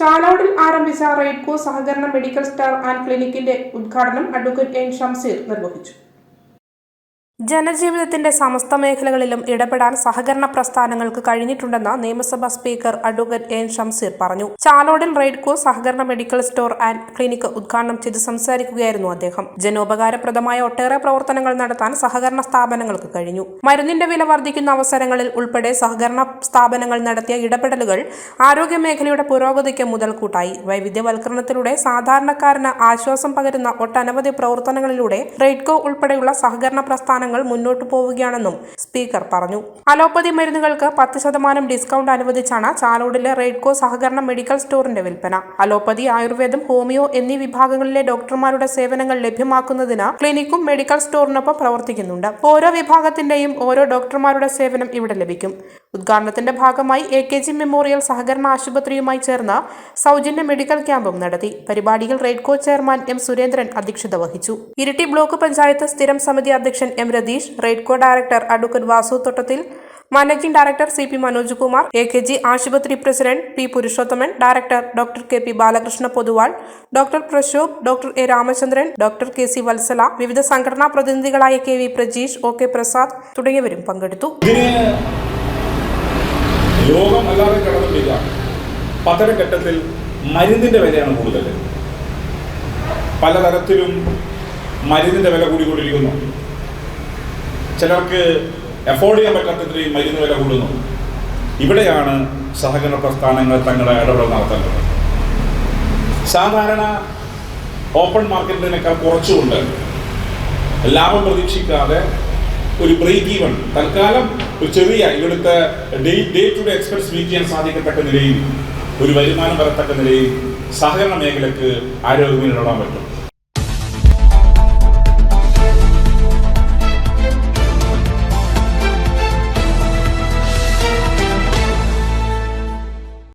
ചാലോടിൽ ആരംഭിച്ച റെയ്ഡ്കോ സഹകരണ medical star and ക്ലിനിക്കിന്റെ ഉദ്ഘാടനം അഡ്വക്കേറ്റ് എൻ. ഷംസീർ നിർവഹിച്ചു. ജനജീവിതത്തിന്റെ സമസ്ത മേഖലകളിലും ഇടപെടാൻ സഹകരണ പ്രസ്ഥാനങ്ങൾക്ക് കഴിഞ്ഞിട്ടുണ്ടെന്ന് നിയമസഭാ സ്പീക്കർ അഡ്വക്കേറ്റ് എൻ. ഷംസീർ പറഞ്ഞു. ചാലോടിൽ റെയ്ഡ്കോ സഹകരണ മെഡിക്കൽ സ്റ്റോർ ആൻഡ് ക്ലിനിക്ക് ഉദ്ഘാടനം ചെയ്ത് സംസാരിക്കുകയായിരുന്നു അദ്ദേഹം. ജനോപകാരപ്രദമായ ഒട്ടേറെ പ്രവർത്തനങ്ങൾ നടത്താൻ സഹകരണ സ്ഥാപനങ്ങൾക്ക് കഴിഞ്ഞു. മരുന്നിന്റെ വില വർദ്ധിക്കുന്ന അവസരങ്ങളിൽ ഉൾപ്പെടെ സഹകരണ സ്ഥാപനങ്ങൾ നടത്തിയ ഇടപെടലുകൾ ആരോഗ്യ മേഖലയുടെ പുരോഗതിക്ക് മുതൽക്കൂട്ടായി. വൈവിധ്യവൽക്കരണത്തിലൂടെ സാധാരണക്കാരന് ആശ്വാസം പകരുന്ന ഒട്ടനവധി പ്രവർത്തനങ്ങളിലൂടെ റെയ്ഡ്കോ ഉൾപ്പെടെയുള്ള സഹകരണ പ്രസ്ഥാനങ്ങൾ മുന്നോട്ടു പോവുകയാണെന്നും സ്പീക്കർ പറഞ്ഞു. അലോപ്പതി മരുന്നുകൾക്ക് പത്ത് ശതമാനം ഡിസ്കൗണ്ട് അനുവദിച്ചാണ് ചാലോടിലെ റെയ്ഡ്കോ സഹകരണ മെഡിക്കൽ സ്റ്റോറിന്റെ വിൽപ്പന. അലോപ്പതി ആയുർവേദം ഹോമിയോ എന്നീ വിഭാഗങ്ങളിലെ ഡോക്ടർമാരുടെ സേവനങ്ങൾ ലഭ്യമാക്കുന്നതിന് ക്ലിനിക്കും മെഡിക്കൽ സ്റ്റോറിനൊപ്പം പ്രവർത്തിക്കുന്നുണ്ട്. ഓരോ വിഭാഗത്തിന്റെയും ഓരോ ഡോക്ടർമാരുടെ സേവനം ഇവിടെ ലഭിക്കും. ഉദ്ഘാടനത്തിന്റെ ഭാഗമായി എ കെ ജി മെമ്മോറിയൽ സഹകരണ ആശുപത്രിയുമായി ചേർന്ന സൗജന്യ മെഡിക്കൽ ക്യാമ്പും നടത്തി. പരിപാടിയിൽ റെയ്ഡ്കോ ചെയർമാൻ എം സുരേന്ദ്രൻ അധ്യക്ഷത വഹിച്ചു. ഇരിട്ടി ബ്ലോക്ക് പഞ്ചായത്ത് സ്ഥിരം സമിതി അധ്യക്ഷൻ M Ratheesh Raidco director advocate Vasu Thottathil managing director C P Manoj Kumar A K G ആശുപത്രി president P Purushothaman director doctor K P Balakrishna Poduval doctor Prashobh doctor A Ramachandran doctor K C Vatsala വിവിധ സംഘടനാ പ്രതിനിധികളായ K V Prajeesh O K Prasad തുടങ്ങിയവരും പങ്കെടുത്തു. രോഗം അല്ലാതെ കടന്നിട്ടില്ല. പതനഘട്ടത്തിൽ മരുന്നിന്റെ വിലയാണ് കൂടുതൽ. പലതരത്തിലും മരുന്നിന്റെ വില കൂടിക്കൊണ്ടിരിക്കുന്നു. ചിലർക്ക് എഫോർഡ് ചെയ്യാൻ പറ്റാത്തത്രയും മരുന്ന് വില കൂടുന്നു. ഇവിടെയാണ് സഹകരണ പ്രസ്ഥാനങ്ങൾ തങ്ങളുടെ ഇടപെടൽ നടത്തേണ്ടത്. സാധാരണ ഓപ്പൺ മാർക്കറ്റിനേക്കാൾ കുറച്ചുകൊണ്ട് ലാഭം പ്രതീക്ഷിക്കാതെ ഒരു ബ്രേക്ക് ഈവൺ തൽക്കാലം ഒരു ചെറിയ ഇവിടുത്തെ day day to day expense meet ചെയ്യാൻ സാധിക്കത്തക്ക നിലയിൽ ഒരു വരുമാനം വരത്തക്ക നിലയിൽ സഹകരണ മേഖലക്ക് ആരോഗ്യം ഇടാൻ പറ്റും.